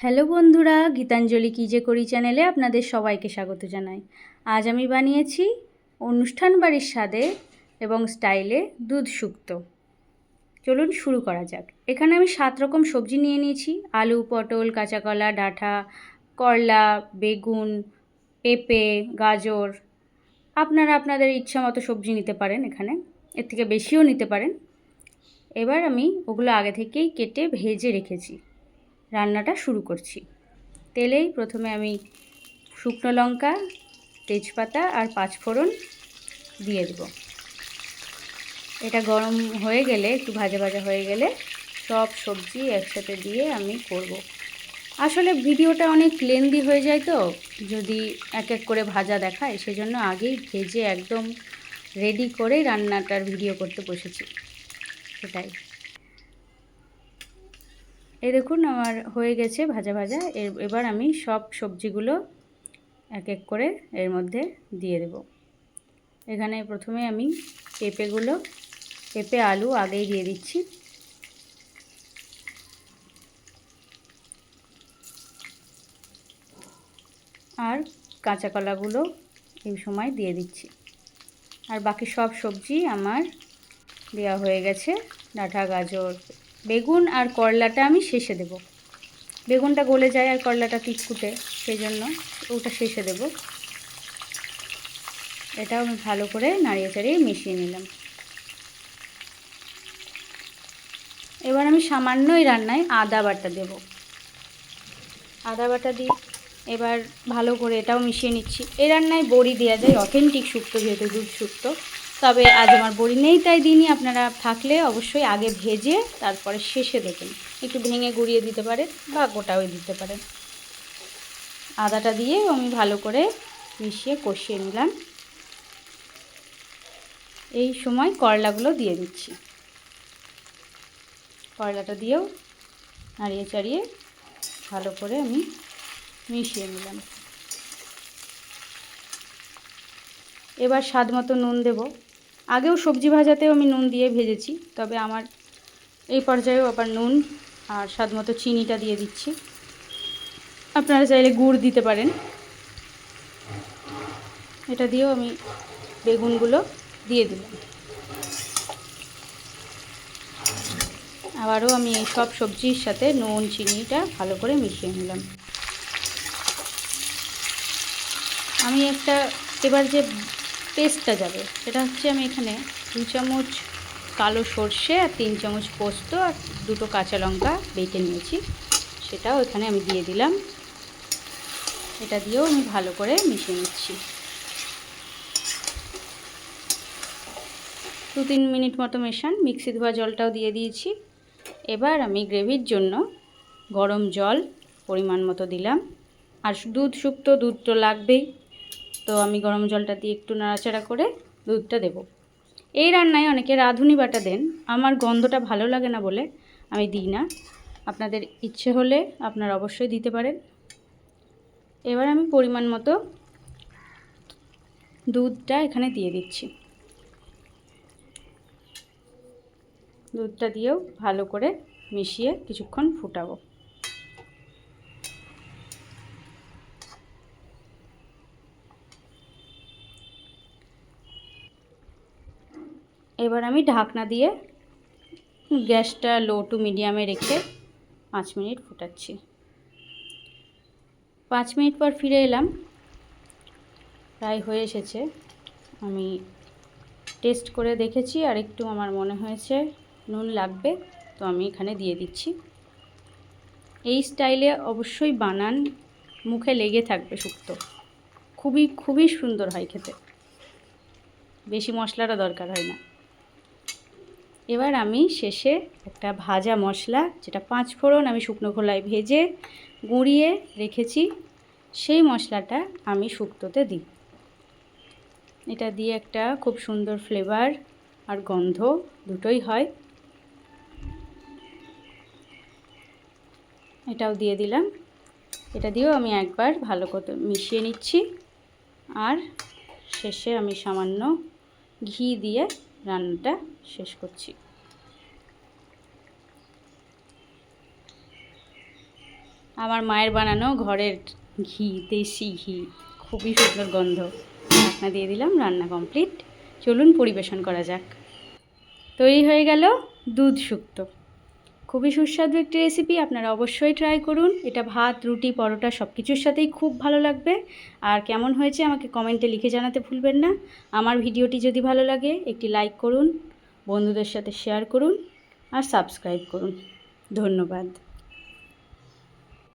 Hello বন্ধুরা, গীতাঞ্জলি কী যে করি চ্যানেলে আপনাদের সবাইকে স্বাগত জানাই। আজ আমি বানিয়েছি অনুষ্ঠান বাড়ির স্বাদে এবং স্টাইলে দুধ শুক্তো। চলুন শুরু করা যাক। এখানে আমি সাত রকম সবজি নিয়ে নিয়েছি। আলু, পটল কাঁচাকলা ডাঁটা করলা, বেগুন, পেঁপে, গাজর। আপনারা আপনাদের ইচ্ছা মতো সবজি নিতে পারেন এখানে। এর থেকে বেশিও নিতে পারেন। এবার আমি ওগুলো আগে থেকেই কেটে ভেজে রেখেছি। রান্নাটা শুরু করছি। তেলেই প্রথমে আমি শুকনো লঙ্কা, তেজপাতা আর পাঁচফোড়ন দিয়ে দেব। এটা গরম হয়ে গেলে, একটু ভাজা ভাজা হয়ে গেলে সব সবজি একসাথে দিয়ে আমি করব। আসলে ভিডিওটা অনেক লেন্দি হয়ে যায় তো, যদি এক এক করে ভাজা দেখায়, সেজন্য আগেই ভেজে একদম রেডি করেই রান্নাটার ভিডিও করতে বসেছি। সেটাই এই দেখুন আমার হয়ে গেছে ভাজা ভাজা। এবার আমি সব সবজিগুলো এক এক করে এর মধ্যে দিয়ে দেব। এখানে প্রথমে আমি পেঁপেগুলো, পেঁপে, আলু আগেই দিয়ে দিচ্ছি। আর কাঁচা কলাগুলো এই সময় দিয়ে দিচ্ছি। আর বাকি সব সবজি আমার দেওয়া হয়ে গেছে। ডাঁটা, গাজর বেগুন আর করলাটা আমি শেষে দেব। বেগুনটা গলে যায় আর করলাটা তিটকুটে সেই জন্য ওটা শেষে দেব। এটাও আমি ভালো করে নাড়িয়ে চাড়িয়ে মিশিয়ে নিলাম। এবার আমি সামান্যই রান্নায় আদা বাটা দেব। আদা বাটা দিয়ে এবার ভালো করে এটাও মিশিয়ে নিচ্ছি। এই রান্নায় বড়ি দেওয়া যায়, অথেন্টিক শুক্তো, যেহেতু দুধ শুক্তো। তবে আজ আমার বড়ি নেই, তাই দিনই আপনারা থাকলে অবশ্যই আগে ভেজে তারপরে শেষে দেবেন একটু ভেঙে গুঁড়িয়ে দিতে পারেন বা গোটাও দিতে পারেন। আদাটা দিয়ে আমি ভালো করে মিশিয়ে কষিয়ে নিলাম। এই সময় করলাগুলো দিয়ে দিচ্ছি। করলাটা দিয়েও নাড়িয়ে চাড়িয়ে ভালো করে আমি মিশিয়ে নিলাম। এবার স্বাদ মতো নুন দেব। আগেও সবজি ভাজাতেও আমি নুন দিয়ে ভেজেছি, তবে আমার এই পর্যায়েও আবার নুন আর স্বাদ মতো চিনিটা দিয়ে দিচ্ছি। আপনারা চাইলে গুড় দিতে পারেন। এটা দিয়েও আমি বেগুনগুলো দিয়ে দিলাম। আবারও আমি এই সব সবজির সাথে নুন, চিনিটা ভালো করে মিশিয়ে নিলাম। আমি একটা, এবার যে পেস্টটা যাবে। সেটা হচ্ছে আমি এখানে দু চামচ কালো সর্ষে আর তিন চামচ পোস্ত আর দুটো কাঁচা লঙ্কা বেটে নিয়েছি। সেটাও এখানে আমি দিয়ে দিলাম। এটা দিয়েও আমি ভালো করে মিশিয়ে নিচ্ছি। দু তিন মিনিট মতো মেশান। মিক্সি ধোয়া জলটাও দিয়ে দিয়েছি। এবার আমি গ্রেভির জন্য গরম জল পরিমাণ মতো দিলাম। আর দুধ শুক্তো দুধ তো লাগবেই। তো আমি গরম জলটা দিয়ে একটু নাড়াচাড়া করে দুধটা দেব। এই রান্নায় অনেকে রাঁধুনি বাটা দেন। আমার গন্ধটা ভালো লাগে না বলে আমি দিই না। আপনাদের ইচ্ছে হলে আপনারা অবশ্যই দিতে পারেন। এবার আমি পরিমাণ মতো দুধটা এখানে দিয়ে দিচ্ছি। দুধটা দিয়েও ভালো করে মিশিয়ে কিছুক্ষণ ফুটাবো। এবার আমি ঢাকনা দিয়ে গ্যাসটা লো টু মিডিয়ামে রেখে পাঁচ মিনিট ফুটাচ্ছি। পাঁচ মিনিট পর ফিরে এলাম। প্রায় হয়ে এসেছে। আমি টেস্ট করে দেখেছি, আর একটু আমার মনে হয়েছে নুন লাগবে, তো আমি এখানে দিয়ে দিচ্ছি। এই স্টাইলে অবশ্যই বানান মুখে লেগে থাকবে শুক্তো। খুবই খুবই সুন্দর হয় খেতে। বেশি মশলাটা দরকার হয় না। এবার আমি শেষে একটা ভাজা মশলা, যেটা পাঁচ ফোড়ন আমি শুকনো খোলায় ভেজে গুঁড়িয়ে রেখেছি, সেই মশলাটা আমি শুক্তোতে দিই। এটা দিয়ে একটা খুব সুন্দর ফ্লেভার আর গন্ধ দুটোই হয়। এটাও দিয়ে দিলাম। এটা দিয়েও আমি একবার ভালো করে মিশিয়ে নিচ্ছি। আর শেষে আমি সামান্য ঘি দিয়ে রান্নাটা শেষ করছি। আমার মায়ের বানানো ঘরের ঘি, দেশি ঘি, খুবই সুন্দর গন্ধ। ঢাকনা দিয়ে দিলাম, রান্না কমপ্লিট চলুন পরিবেশন করা যাক। তৈরি হয়ে গেল দুধ শুক্তো খুবই সুস্বাদু একটি রেসিপি আপনারা অবশ্যই ট্রাই করুন। এটা ভাত, রুটি, পরোটা সব কিছুর সাথেই খুব ভালো লাগবে। আর কেমন হয়েছে আমাকে কমেন্টে লিখে জানাতে ভুলবেন না। আমার ভিডিওটি যদি ভালো লাগে, একটি লাইক করুন, বন্ধুদের সাথে শেয়ার করুন আর সাবস্ক্রাইব করুন। ধন্যবাদ।